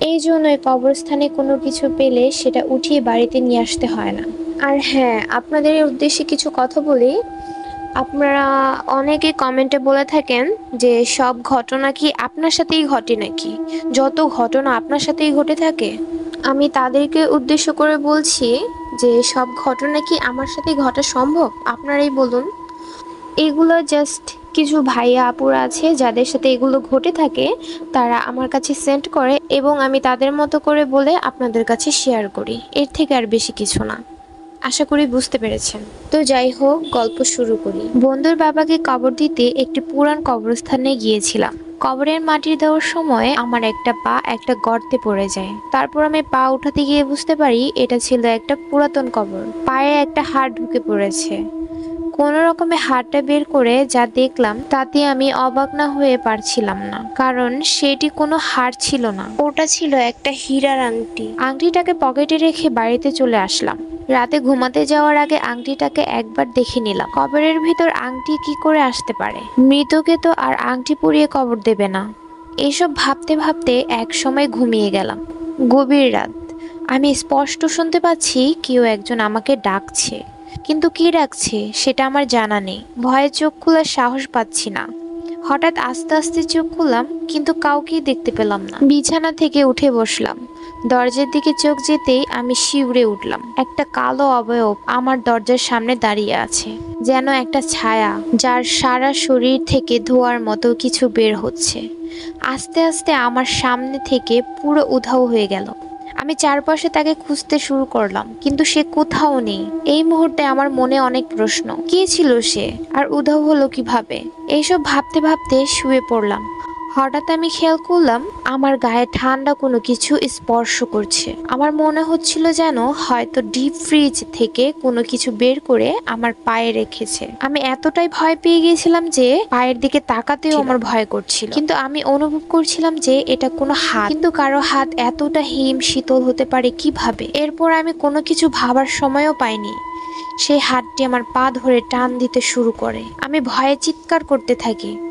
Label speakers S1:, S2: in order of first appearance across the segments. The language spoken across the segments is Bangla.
S1: এই জন্যই কবরস্থানে কোনো কিছু পেলে সেটা উঠিয়ে বাড়িতে নিয়ে আসতে হয় না। আর হ্যাঁ আপনাদের উদ্দেশ্যে কিছু কথা বলি। আপনারা অনেকে কমেন্টে বলে থাকেন যে, সব ঘটনা কি আপনার সাথেই ঘটে নাকি? যত ঘটনা আপনার সাথেই ঘটে থাকে? আমি তাদেরকে উদ্দেশ্য করে বলছি যে, সব ঘটনা কি আমার সাথেই ঘটা সম্ভব? আপনারাই বলুন। এগুলো জাস্ট কিছু ভাইয়া আপুরা আছে যাদের সাথে এগুলো ঘটে থাকে, তারা আমার কাছে সেন্ড করে এবং আমি তাদের মতো করে বলে আপনাদের কাছে শেয়ার করি। এর থেকে আর বেশি কিছু না। আশা করি বুঝতে পেরেছেন। তো যাই হোক, গল্প শুরু করি। বন্ধুর বাবাকে কবর দিতে একটি পুরান কবরস্থানে গিয়েছিলাম। কবরের মাটি দেওয়ার সময় আমার একটা পা একটা গর্তে পড়ে যায়। তারপর আমি পা উঠাতে গিয়ে বুঝতে পারি এটা ছিল একটা পুরাতন কবর। পায়ে একটা হাড় ঢুকে পড়েছে। কোনো রকমে হাড়টা বের করে যা দেখলাম, তাতে আমি অবাক না হয়ে পারছিলাম না। কারণ সেটি কোনো হাড় ছিল না। ওটা ছিল একটা হীরার আংটি। আংটিটাকে পকেটে রেখে বাড়িতে চলে আসলাম। রাতে ঘুমাতে যাওয়ার আগে আংটিটাকে একবার দেখে নিলাম। কবরের ভিতর আংটি কি করে আসতে পারে? মৃতকে তো আর আংটি পরিয়ে কবর দেবে না। এসব ভাবতে ভাবতে এক সময় ঘুমিয়ে গেলাম। গভীর রাত। আমি স্পষ্ট শুনতে পাচ্ছি কেউ একজন আমাকে ডাকছে। কিন্তু কি রাখছে, সেটা আমার জানা নেই। ভয়ে চোখ খোলার সাহস পাচ্ছি না। হঠাৎ আস্তে আস্তে চোখ খুললাম, কিন্তু কাউকেই দেখতে পেলাম না। বিছানা থেকে উঠে বসলাম। দরজার দিকে চোখ যেতেই আমি শিউরে উঠলাম। একটা কালো অবয়ব আমার দরজার সামনে দাঁড়িয়ে আছে। যেন একটা ছায়া, যার সারা শরীর থেকে ধোয়ার মতো কিছু বের হচ্ছে। আস্তে আস্তে আমার সামনে থেকে পুরো উধাও হয়ে গেল। আমি চারপাশে তাকে খুঁজতে শুরু করলাম, কিন্তু সে কোথাও নেই। এই মুহূর্তে আমার মনে অনেক প্রশ্ন, কে ছিল সে? আর উধাও হলো কীভাবে? এইসব ভাবতে ভাবতে শুয়ে পড়লাম। হঠাৎ আমি খেয়াল করলাম আমার গায়ে ঠান্ডা কোনো কিছু স্পর্শ করছে। আমার মনে হচ্ছিল যেন হয়তো ডিপ ফ্রিজ থেকে কোনো কিছু বের করে আমার পায়ে রেখেছে। আমি এতটাই ভয় পেয়ে গিয়েছিলাম যে পায়ের দিকে তাকাতেও আমার ভয় করছিল। কিন্তু আমি অনুভব করছিলাম যে এটা কোনো হাত। কিন্তু কারও হাত এতটা হিম শীতল হতে পারে কীভাবে? এরপর আমি কোনো কিছু ভাবার সময়ও পাইনি। সেই হাতটি আমার পা ধরে টান দিতে শুরু করে। আমি ভয়ে চিৎকার করতে থাকি।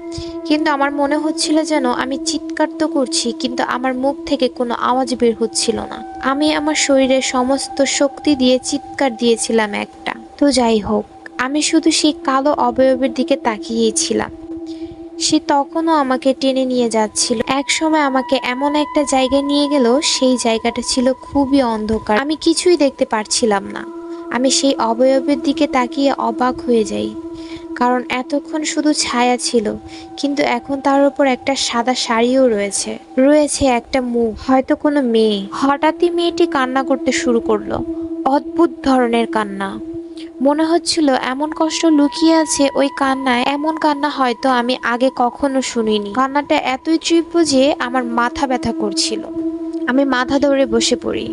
S1: কিন্তু আমার মনে হচ্ছিল যেন আমি চিৎকার তো করছি, কিন্তু আমার মুখ থেকে কোনো আওয়াজ বের হচ্ছিল না। আমি আমার শরীরের সমস্ত শক্তি দিয়ে চিৎকার দিয়েছিলাম একটা। তো যাই হোক, আমি শুধু সেই কালো অবয়বের দিকে তাকিয়েছিলাম। সে তখনও আমাকে টেনে নিয়ে যাচ্ছিল। এক সময় আমাকে এমন একটা জায়গায় নিয়ে গেল, সেই জায়গাটা ছিল খুবই অন্ধকার। আমি কিছুই দেখতে পারছিলাম না। আমি সেই অবয়বের দিকে তাকিয়ে অবাক হয়ে যাই। কারণ এতক্ষণ শুধু ছায়া ছিল, কিন্তু এখন তার উপর একটা সাদা শাড়িও রয়েছে। রয়েছে একটা মুখ, হয়তো কোনো মেয়ে। হঠাৎই মেয়েটি কান্না করতে শুরু করল। অদ্ভুত ধরনের কান্না। মনে হচ্ছিল এমন কষ্ট লুকিয়ে আছে ওই কান্নায়, এমন কান্না হয়তো আমি আগে কখনো শুনিনি। কান্নাটা এতই তীব্র যে আমার মাথা ব্যথা করছিল। আমি মাথা ধরে বসে পড়ি।